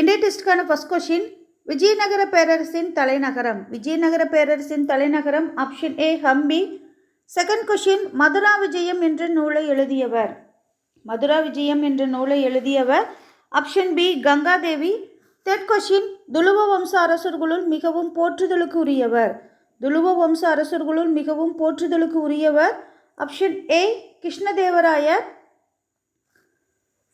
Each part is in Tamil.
இந்திய டெஸ்ட்டுக்கான ஃபஸ்ட் கொஷின் விஜயநகர பேரரசின் தலைநகரம். விஜயநகர பேரரசின் தலைநகரம் option A Hampi second question Madura Vijayam என்ற நூலை எழுதியவர். மதுரா விஜயம் என்ற நூலை எழுதியவர். Option B Gangadevi. Third question Tuluva வம்ச அரசர்களுள் மிகவும் போற்றுதலுக்கு உரியவர் துளுவ வம்ச அரசர்களுள் மிகவும் போற்றுதலுக்கு உரியவர் option A Krishnadevarayar.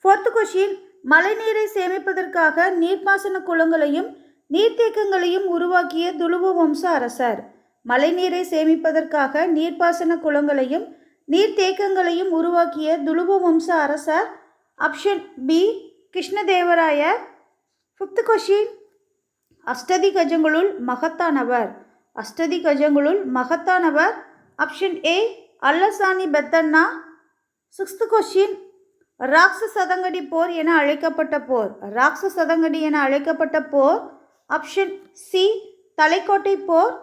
Fourth question மழைநீரை சேமிப்பதற்காக நீர்ப்பாசன குளங்களையும் நீர்த்தேக்கங்களையும் உருவாக்கிய துளுவ வம்ச அரசர். மழைநீரை சேமிப்பதற்காக நீர்ப்பாசன குளங்களையும் நீர்த்தேக்கங்களையும் உருவாக்கிய துளுவ வம்ச அரசர் option B Krishnadevarayar fifth question அஷ்டதி கஜங்களுள் மகத்தானவர். அஷ்டதி கஜங்களுள் மகத்தானவர். Option A Allasani Peddanna. Sixth question Rakkasa Thangadi போர் என அழைக்கப்பட்ட போர். ராக்ஸ சதங்கடி என அழைக்கப்பட்ட போர். ஆப்ஷன் சி தலைக்கோட்டை போர்.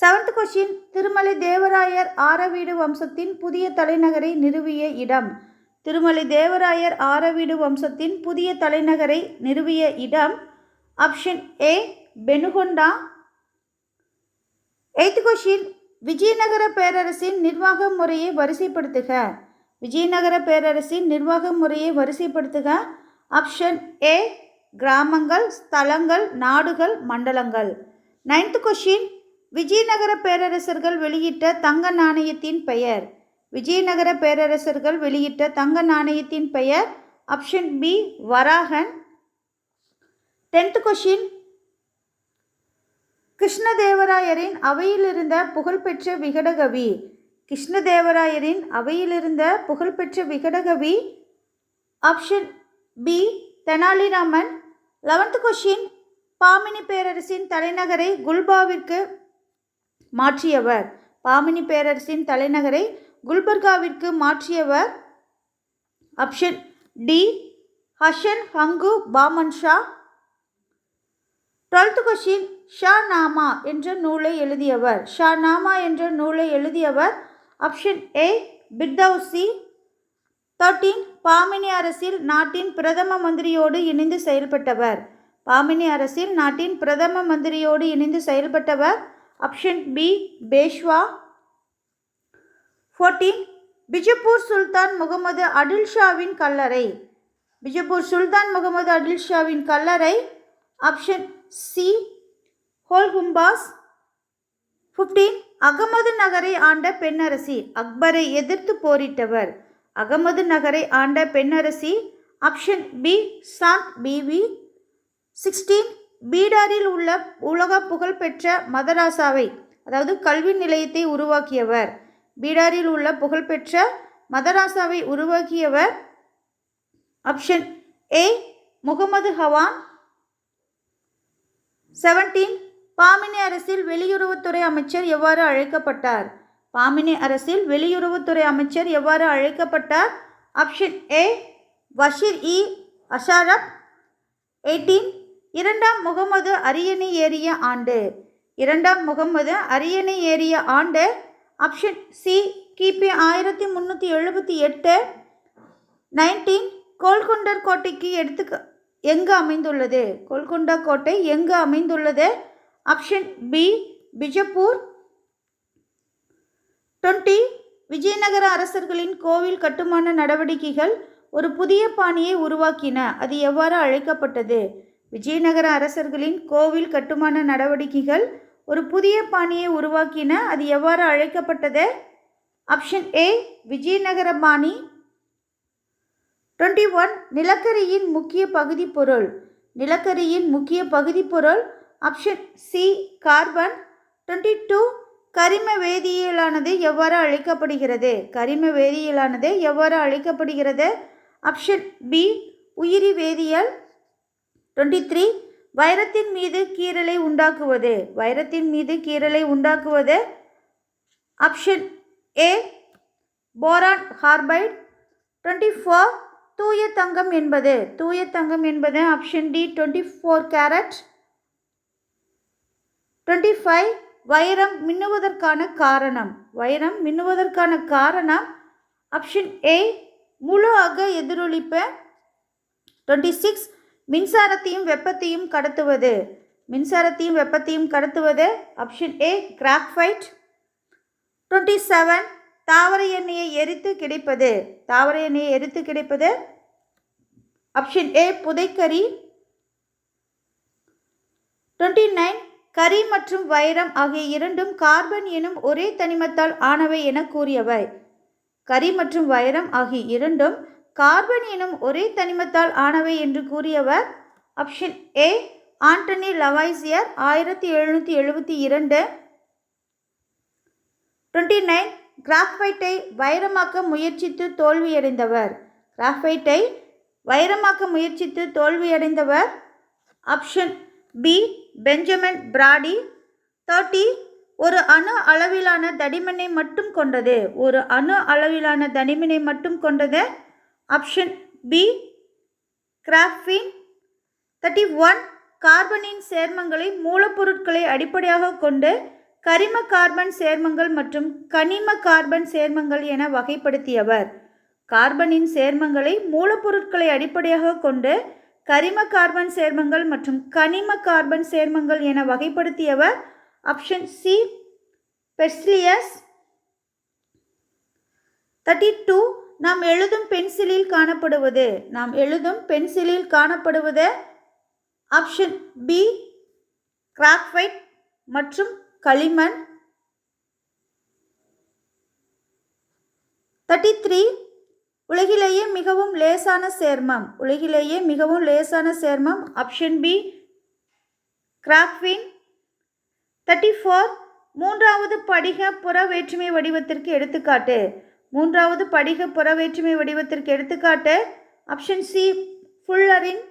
செவன்த் கொஷின் திருமலை தேவராயர் ஆரவீடு வம்சத்தின் புதிய தலைநகரை நிறுவிய இடம். திருமலை தேவராயர் ஆரவீடு வம்சத்தின் புதிய தலைநகரை நிறுவிய இடம். Option A Penukonda eighth question Vijayanagara பேரரசின் நிர்வாக முறையை வரிசைப்படுத்துக. விஜயநகர பேரரசின் நிர்வாக முறையை வரிசைப்படுத்துக. ஆப்ஷன் ஏ கிராமங்கள் ஸ்தலங்கள் நாடுகள் மண்டலங்கள். நைன்த் கொஷின் விஜயநகர பேரரசர்கள் வெளியிட்ட தங்க நாணயத்தின் பெயர். விஜயநகர பேரரசர்கள் வெளியிட்ட தங்க நாணயத்தின் பெயர். Option B Varahan. Tenth question கிருஷ்ணதேவராயரின் அவையிலிருந்த புகழ்பெற்ற விகடகவி. கிருஷ்ணதேவராயரின் அவையிலிருந்த புகழ்பெற்ற விகடகவி option B Tenaliraman. Eleventh question Bahmani பேரரசின் தலைநகரை குல்பாவிற்கு மாற்றியவர். பாமினி பேரரசின் தலைநகரை குல்பர்காவிற்கு மாற்றியவர். Option D Hasan Gangu Bahman Shah twelfth question Shah Nama என்ற நூலை எழுதியவர். ஷா நாமா என்ற நூலை எழுதியவர் option A Firdausi. Thirteen Bahmani அரசில் நாட்டின் பிரதம மந்திரியோடு இணைந்து செயல்பட்டவர். பாமினி அரசில் நாட்டின் பிரதம மந்திரியோடு இணைந்து செயல்பட்டவர். Option B Peshwa. Fourteen Bijapur சுல்தான் முகமது அடில் ஷாவின் கல்லறை. பிஜப்பூர் சுல்தான் முகமது அடில் ஷாவின் கல்லறை. Option C Golgumbaz fifteen Ahmad நகரை ஆண்ட பெண்ணரசி அக்பரை எதிர்த்து போரிட்டவர். அகமது நகரை ஆண்ட பெண்ணரசி option B Chand Bibi sixteen பீடாரில் உள்ள உலக புகழ்பெற்ற மதராசாவை அதாவது கல்வி நிலையத்தை உருவாக்கியவர். பீடாரில் உள்ள புகழ்பெற்ற மதராசாவை உருவாக்கியவர் option A Muhammad Gawan. Seventeen Bahmani அரசில் வெளியுறவுத்துறை அமைச்சர் எவ்வாறு அழைக்கப்பட்டார்? பாமினி அரசில் வெளியுறவுத்துறை அமைச்சர் எவ்வாறு அழைக்கப்பட்டார்? Option A Bashir e. Ashraf. Eighteen இரண்டாம் முகமது அரியணை ஏறிய ஆண்டு. இரண்டாம் முகமது அரியணை ஏறிய ஆண்டு. ஆப்ஷன் சி கிபி ஆயிரத்தி முந்நூற்றி எழுபத்தி எட்டு. நைன்டீன் கோல்கொண்டர் கோட்டைக்கு எடுத்துக்க எங்கு அமைந்துள்ளது? கோல்கொண்டா கோட்டை எங்கு அமைந்துள்ளது? Option B Bijapur twenty Vijayanagara அரசர்களின் கோவில் கட்டுமான நடவடிக்கைகள் ஒரு புதிய பாணியை உருவாக்கின. அது எவ்வாறு அழைக்கப்பட்டது? விஜயநகர அரசர்களின் கோவில் கட்டுமான நடவடிக்கைகள் ஒரு புதிய பாணியை உருவாக்கின. அது எவ்வாறு அழைக்கப்பட்டது? ஆப்ஷன் ஏ விஜயநகர பாணி. டுவெண்ட்டி ஒன் நிலக்கரியின் முக்கிய பகுதி பொருள். நிலக்கரியின் முக்கிய பகுதி பொருள் option C carbon twenty two கரிம வேதியியலானது எவ்வாறு அழைக்கப்படுகிறது? கரிம வேதியியலானது எவ்வாறு அழைக்கப்படுகிறது? ஆப்ஷன் பி உயிரி வேதியியல் டுவெண்ட்டி த்ரீ வைரத்தின் மீது கீறலை உண்டாக்குவது. வைரத்தின் மீது கீறலை உண்டாக்குவது option A boron carbide twenty four தூய தங்கம் என்பது. தூய தங்கம் என்பது option D twenty four carat twenty five வைரம் மின்னுவதற்கான காரணம். வைரம் மின்னுவதற்கான காரணம் ஆப்ஷன் ஏ முழு அக எதிரொலிப்பு டுவெண்ட்டி சிக்ஸ் மின்சாரத்தையும் வெப்பத்தையும் கடத்துவது. மின்சாரத்தையும் வெப்பத்தையும் கடத்துவது option A graphite twenty seven தாவர எண்ணெயை எரித்து கிடைப்பது. தாவர எண்ணெயை எரித்து கிடைப்பது ஆப்ஷன் ஏ புதைக்கறி டுவெண்ட்டி நைன் கரி மற்றும் வைரம் ஆகிய இரண்டும் கார்பன் எனும் ஒரே தனிமத்தால் ஆனவை என கூறியவை. கரி மற்றும் வைரம் ஆகிய இரண்டும் கார்பன் எனும் ஒரே தனிமத்தால் ஆனவை என்று கூறியவர் ஆப்ஷன் ஏ ஆண்டனி லவாய்சியர் ஆயிரத்தி எழுநூற்றி எழுபத்தி இரண்டு. டுவெண்ட்டி நைன் கிராஃபைட்டை வைரமாக்க முயற்சித்து தோல்வியடைந்தவர். கிராஃபைட்டை வைரமாக்க முயற்சித்து தோல்வியடைந்தவர் option B Benjamin Brodie. Thirty ஒரு அணு அளவிலான தடிமனை மட்டும் கொண்டது. ஒரு அணு அளவிலான தடிமனை மட்டும் கொண்டது. Option B graphene thirty one கார்பனின் சேர்மங்களை மூலப்பொருட்களை அடிப்படையாக கொண்டு கரிம கார்பன் சேர்மங்கள் மற்றும் கனிம கார்பன் சேர்மங்கள் என வகைப்படுத்தியவர். கார்பனின் சேர்மங்களை மூலப்பொருட்களை அடிப்படையாக கொண்டு கரிம கார்பன் சேர்மங்கள் மற்றும் கனிம கார்பன் சேர்மங்கள் என வகைப்படுத்தியவர் option C Berzelius thirty two நாம் எழுதும் பென்சிலில் காணப்படுவது. நாம் எழுதும் பென்சிலில் காணப்படுவது ஆப்ஷன் பி கிராஃபைட் மற்றும் களிமண். தேர்ட்டி த்ரீ உலகிலேயே மிகவும் லேசான சேர்மம். உலகிலேயே மிகவும் லேசான சேர்மம். Option B graphene thirty four மூன்றாவது படிக புற வேற்றுமை வடிவத்திற்கு எடுத்துக்காட்டு. மூன்றாவது படிக புற வேற்றுமை வடிவத்திற்கு எடுத்துக்காட்டு. Option C fullerene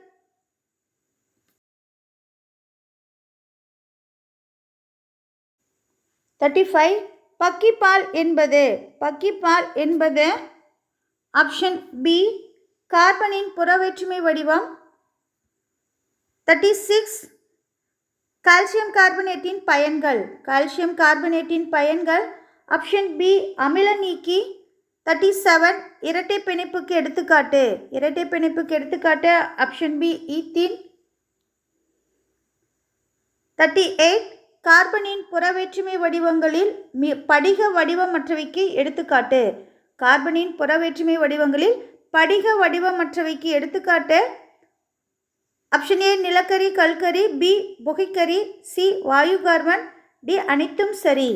thirty five buckyball என்பது. பக்கிப்பால் என்பது ஆப்ஷன் பி கார்பனின் புறவேற்றுமை வடிவம். தேர்ட்டி சிக்ஸ் கால்சியம் கார்பனேட்டின் பயன்கள். கால்சியம் கார்பனேட்டின் பயன்கள். ஆப்ஷன் பி அமில நீக்கி. தேர்ட்டி செவன் இரட்டை பிணைப்புக்கு எடுத்துக்காட்டு. இரட்டை பிணைப்புக்கு எடுத்துக்காட்டு option B ethene thirty eight கார்பனின் புறவேற்றுமை வடிவங்களில் மி படிக வடிவமற்றவைக்கு எடுத்துக்காட்டு. கார்பனின் புறவேற்றுமை வடிவங்களில் படிக வடிவமற்றவைக்கு எடுத்துக்காட்டு ஆப்ஷன் ஏ நிலக்கரி கல்கரி பி புகைக்கரி சி வாயு கார்பன் டி அனைத்தும் சரி.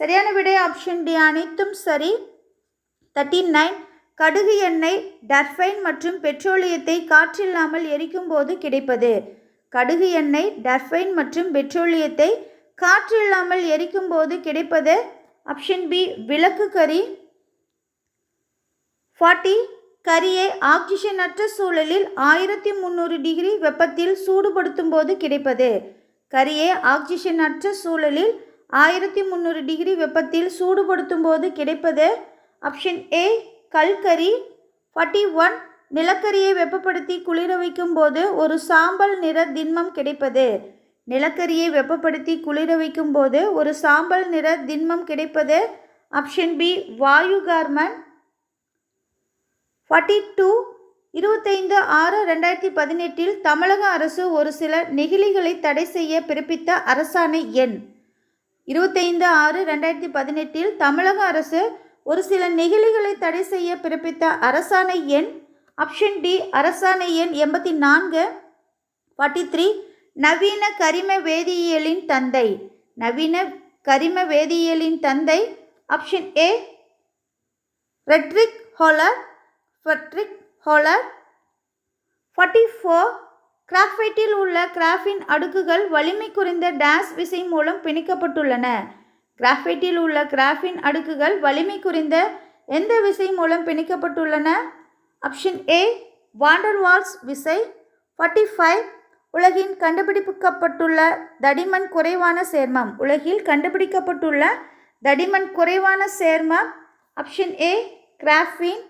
சரியான விடை ஆப்ஷன் டி அனைத்தும் சரி. தேர்ட்டின் நைன் கடுகு எண்ணெய் டர்ஃபைன் மற்றும் பெட்ரோலியத்தை காற்றில்லாமல் எரிக்கும் போது கிடைப்பது. கடுகு எண்ணெய் டர்ஃபைன் மற்றும் பெட்ரோலியத்தை காற்றில்லாமல் எரிக்கும் போது கிடைப்பது. ஆப்ஷன் பி விளக்கு கறி. ஃபார்ட்டி கரியை ஆக்சிஜன் அற்ற சூழலில் ஆயிரத்தி முந்நூறு டிகிரி வெப்பத்தில் சூடுபடுத்தும் போது கிடைப்பது. கரியை அற்ற சூழலில் ஆயிரத்தி முந்நூறு டிகிரி வெப்பத்தில் சூடுபடுத்தும் போது கிடைப்பது. ஆப்ஷன் ஏ கல்கரி. ஃபார்ட்டி ஒன் நிலக்கரியை வெப்பப்படுத்தி குளிர வைக்கும் போது ஒரு சாம்பல் நிற திண்மம் கிடைப்பது. நிலக்கரியை வெப்பப்படுத்தி குளிர வைக்கும் போது ஒரு சாம்பல் நிற திண்மம் கிடைப்பது. ஆப்ஷன் பி வாயு கார்மன் ஃபார்ட்டி டூ இருபத்தைந்து ஆறு ரெண்டாயிரத்தி பதினெட்டில் தமிழக அரசு ஒரு சில நெகிழிகளை தடை செய்ய பிறப்பித்த அரசாணை எண். இருபத்தைந்து ஆறு ரெண்டாயிரத்தி பதினெட்டில் தமிழக அரசு ஒரு சில நெகிழிகளை தடை செய்ய பிறப்பித்த அரசாணை எண். ஆப்ஷன் டி அரசாணை எண் எண்பத்தி நான்கு. ஃபார்ட்டி த்ரீ நவீன கரிம வேதியியலின் தந்தை. நவீன கரிம வேதியியலின் தந்தை. Option A Friedrich Wohler. Friedrich Wohler. Forty four. கிராஃபைட்டில் உள்ள கிராஃபின் அடுக்குகள் வலிமை குறைந்த டேஸ் விசை மூலம் பிணைக்கப்பட்டுள்ளன. கிராஃபைட்டில் உள்ள கிராஃபின் அடுக்குகள் வலிமை குறைந்த எந்த விசை மூலம் பிணைக்கப்பட்டுள்ளன? Option A van der Waals விசை. Forty five. உலகின் கண்டுபிடிக்கப்பட்டுள்ள தடிமன் குறைவான சேர்மம். உலகில் கண்டுபிடிக்கப்பட்டுள்ள தடிமன் குறைவான சேர்மம். Option A graphene